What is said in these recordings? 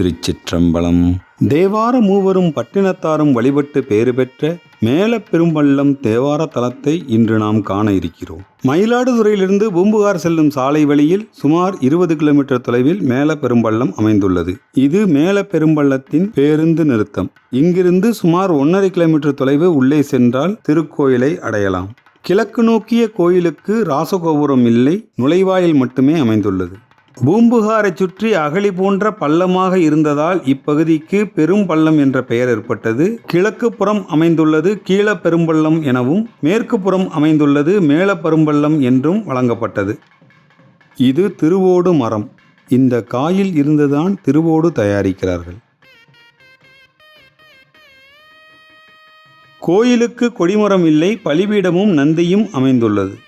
திருச்சிற்றம்பலம். தேவார மூவரும் பட்டினத்தாரும் வழிபட்டு பேறு பெற்ற மேல பெரும்பள்ளம் தேவார தலத்தை இன்று நாம் காண இருக்கிறோம். மயிலாடுதுறையிலிருந்து பூம்புகார் செல்லும் சாலை வழியில் சுமார் இருபது கிலோமீட்டர் தொலைவில் மேல பெரும்பள்ளம் அமைந்துள்ளது. இது மேல பெரும்பள்ளத்தின் பேருந்து நிறுத்தம். இங்கிருந்து சுமார் ஒன்றரை கிலோமீட்டர் தொலைவு உள்ளே சென்றால் திருக்கோயிலை அடையலாம். கிழக்கு நோக்கிய கோயிலுக்கு ராசகோபுரம் இல்லை நுழைவாயில் மட்டுமே அமைந்துள்ளது. பூம்புகாரைச் சுற்றி அகழி போன்ற பள்ளமாக இருந்ததால் இப்பகுதிக்கு பெரும் பள்ளம் என்ற பெயர் ஏற்பட்டது. கிழக்கு புறம் அமைந்துள்ளது கீழ பெரும்பள்ளம் எனவும் மேற்கு புறம் அமைந்துள்ளது மேல பெரும்பள்ளம் என்றும் வழங்கப்பட்டது. இது திருவோடு மரம். இந்த காயில் இருந்துதான் திருவோடு தயாரிக்கிறார்கள். கோயிலுக்கு கொடிமரம் இல்லை பலிபீடமும் நந்தியும் அமைந்துள்ளது.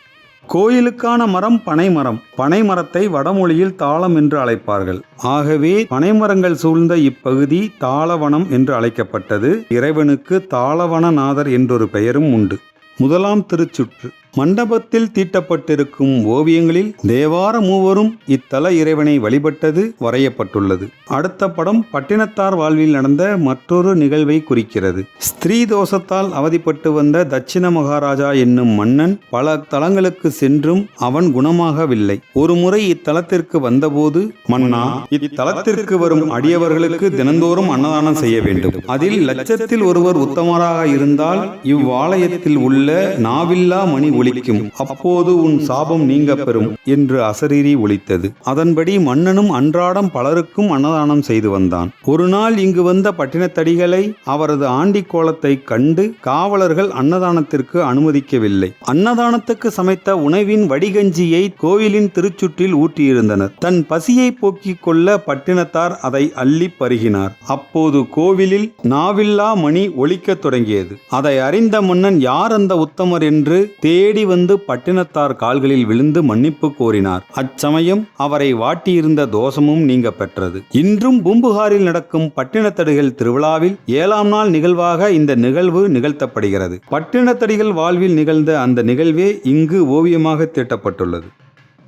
கோயிலுக்கான மரம் பனைமரம். பனைமரத்தை வடமொழியில் தாளம் என்று அழைப்பார்கள். ஆகவே பனைமரங்கள் சூழ்ந்த இப்பகுதி தாளவனம் என்று அழைக்கப்பட்டது. இறைவனுக்கு தாளவனநாதர் என்றொரு பெயரும் உண்டு. முதலாம் திருச்சுற்று. மண்டபத்தில் தீட்டப்பட்டிருக்கும் ஓவியங்களில் தேவார மூவரும் இத்தல இறைவனை வழிபட்டது வரையப்பட்டுள்ளது. அடுத்த படம் பட்டினத்தார் வாழ்வில் நடந்த மற்றொரு நிகழ்வை குறிக்கிறது. ஸ்திரீ தோஷத்தால் அவதிப்பட்டு வந்த தட்சிண மகாராஜா என்னும் மன்னன் பல தலங்களுக்கு சென்றும் அவன் குணமாகவில்லை. ஒரு முறை இத்தலத்திற்கு வந்தபோது மன்னா இத்தலத்திற்கு வரும் அடியவர்களுக்கு தினந்தோறும் அன்னதானம் செய்ய வேண்டும். அதில் லட்சத்தில் ஒருவர் உத்தமராக இருந்தால் இவ்வாலயத்தில் உள்ள நாவில்லா மணி ஒலிக்கும் அப்போது உன் சாபம் நீங்க பெறும் என்று அசரீரி ஒலித்தது அதன்படி மன்னனும் அன்றாடம் பலருக்கும் அன்னதானம் செய்து வந்தான். ஒரு நாள் இங்கு வந்த பட்டினத்தடிகளை அவரது ஆண்டி கோலத்தை கண்டு காவலர்கள் அன்னதானத்திற்கு அனுமதிக்கவில்லை. அன்னதானத்துக்கு சமைத்த உணவின் வடிகஞ்சியை கோவிலின் திருச்சுற்றில் ஊட்டியிருந்தனர். தன் பசியை போக்கிக் கொள்ள பட்டினத்தார் அதை அள்ளி பருகினார். அப்போது கோவிலில் நாவில்லா மணி ஒலிக்கத் தொடங்கியது. அதை அறிந்த மன்னன் யார் அந்த உத்தமர்? என்று தேடி தேடி வந்து பட்டினத்தார் கால்களில் விழுந்து மன்னிப்பு கோரினார். அச்சமயம் அவரை வாட்டியிருந்த தோஷமும் நீங்க பெற்றது. இன்றும் பூம்புகாரில் நடக்கும் பட்டினத்தடிகள் திருவிழாவில் ஏழாம் நாள் நிகழ்வாக இந்த நிகழ்வு நிகழ்த்தப்படுகிறது. பட்டினத்தடிகள் வாழ்வில் நிகழ்ந்த அந்த நிகழ்வே இங்கு ஓவியமாக தீட்டப்பட்டுள்ளது.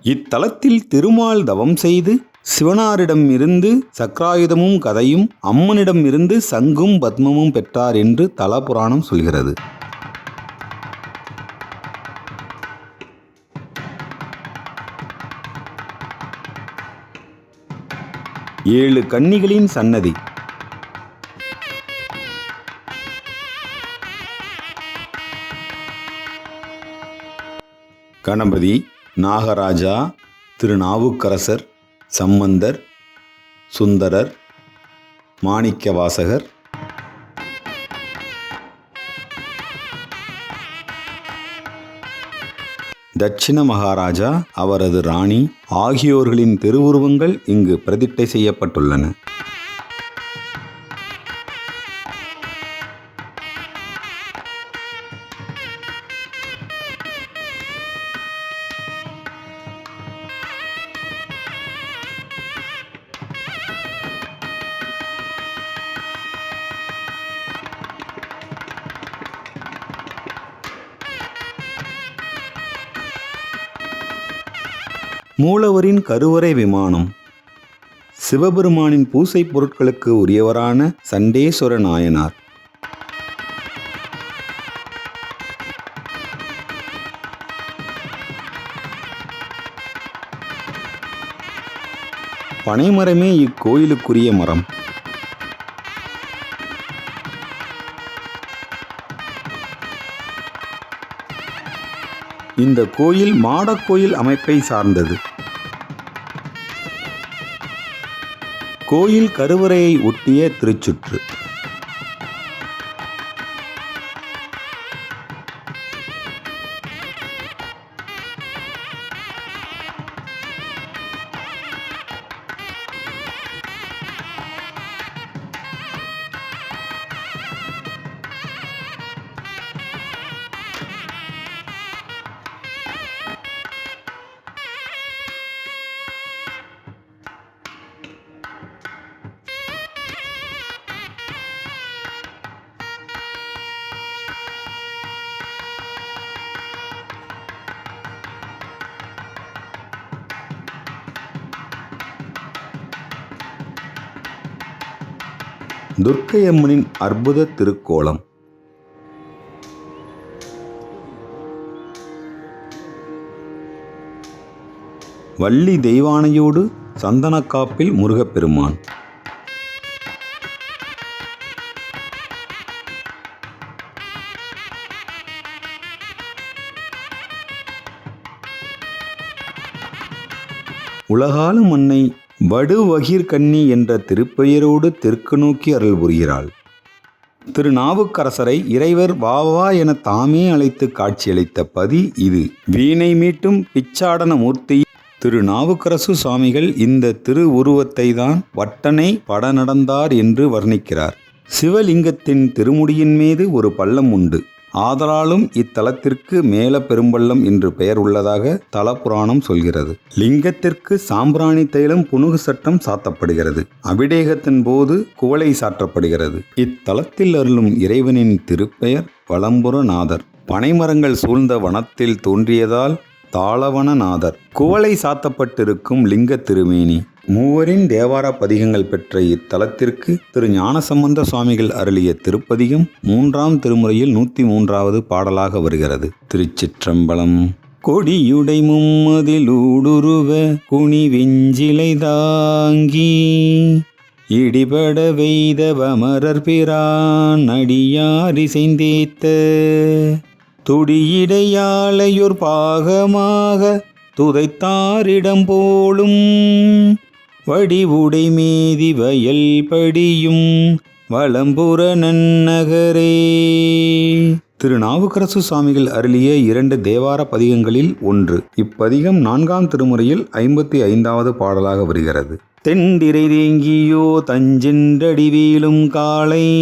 இத்தலத்தில் திருமால் தவம் செய்து சிவனாரிடம் இருந்து சக்ராயுதமும் கதையும் அம்மனிடம் இருந்து சங்கும் பத்மமும் பெற்றார் என்று தலபுராணம் சொல்கிறது. ஏழு கன்னிகளின் சன்னதி. கணபதி நாகராஜா திருநாவுக்கரசர் சம்பந்தர் சுந்தரர் மாணிக்கவாசகர் தட்சிண மகாராஜா அவரது ராணி ஆகியோர்களின் திருவுருவங்கள் இங்கு பிரதிட்டை செய்யப்பட்டுள்ளன. மூலவரின் கருவறை விமானம். சிவபெருமானின் பூசை பொருட்களுக்கு உரியவரான சண்டேஸ்வர நாயனார். பனைமரமே இக்கோயிலுக்குரிய மரம். இந்த கோயில் மாடக்கோயில் அமைப்பை சார்ந்தது. கோயில் கருவறையை ஒட்டிய திருச்சுற்று. துர்க்கையம்மனின் அற்புத திருக்கோலம். வள்ளி தெய்வானையோடு சந்தனக்காப்பில் முருகப்பெருமான். உலகாலும் மண்ணை வடு கன்னி என்ற திருப்பெயரோடு தெற்கு நோக்கி அருள் புரிகிறாள். திருநாவுக்கரசரை இறைவர் வாவா என தாமே அழைத்து காட்சியளித்த பதி இது. வீணை மீட்டும் பிச்சாடன மூர்த்தி திருநாவுக்கரசு சுவாமிகள் இந்த திரு உருவத்தை தான் வட்டனை பட நடந்தார் என்று வர்ணிக்கிறார். சிவலிங்கத்தின் திருமுடியின் மீது ஒரு பள்ளம் உண்டு. ஆதலாலும் இத்தலத்திற்கு மேல பெரும்பள்ளம் என்று பெயர் உள்ளதாக தலபுராணம் சொல்கிறது. லிங்கத்திற்கு சாம்பிராணி தைலம் புனுகு சட்டம் சாத்தப்படுகிறது. அபிடேகத்தின் போது குவளை சாற்றப்படுகிறது. இத்தலத்தில் அருளும் இறைவனின் திருப்பெயர் வளம்புரநாதர் பனைமரங்கள் சூழ்ந்த வனத்தில் தோன்றியதால் தாளவனநாதர். குவளை சாத்தப்பட்டிருக்கும் லிங்க திருமேனி. மூவரின் தேவார பதிகங்கள் பெற்ற இத்தலத்திற்கு திரு ஞானசம்பந்த சுவாமிகள் அருளிய திருப்பதிகம் மூன்றாம் திருமுறையில் நூற்றி மூன்றாவது பாடலாக வருகிறது. திருச்சிற்றம்பலம். கொடியுடை மும்மதிலூடுருவ குனி வெஞ்சிலை தாங்கி இடிபட வெய்தவமரர் பிரான் அடியாரிசைந்தேத்த துடியிடையாளையொர் பாகமாக துதைத்தாரிடம் போலும் வடிவுடை மீதி வயல் படியும் வளம்புற நன்னகரே. திருநாவுக்கரசு சுவாமிகள் அருளிய இரண்டு தேவார பதிகங்களில் ஒன்று. இப்பதிகம் நான்காம் திருமுறையில் ஐம்பத்தி ஐந்தாவது பாடலாக வருகிறது. தெண்டிரை தேங்கியோ தஞ்சென்றடி வீழும் காளை.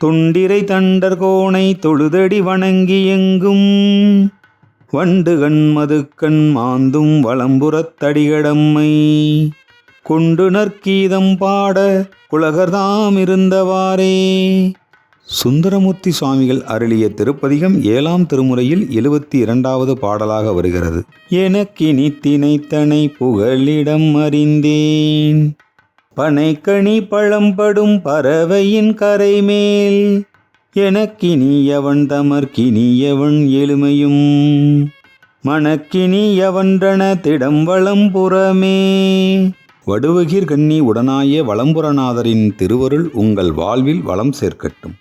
தொண்டிரை தண்டர் கோணை தொழுதடி வணங்கி எங்கும். வண்டு கண் மதுக்கண் மாந்தும் வளம்புறத்தடிகடம்மை கொண்டு நற்கீதம் பாட குலகர்தாம் இருந்தவாறே. சுந்தரமூர்த்தி சுவாமிகள் அருளிய திருப்பதிகம் ஏழாம் திருமுறையில் எழுபத்தி இரண்டாவது பாடலாக வருகிறது. எனக்கினி தினைத்தனை புகழிடம் அறிந்தேன். பனைக்கனி பழம்படும் பறவையின் கரைமேல். எனக்கினியவன் தமர்கினியவன் எளிமையும். மணக்கினியவன்றன திடம் வளம்புறமே வடுவகிர் கண்ணி உடனாய வளம்புறநாதரின் திருவருள் உங்கள் வாழ்வில் வளம் சேர்க்கட்டும்.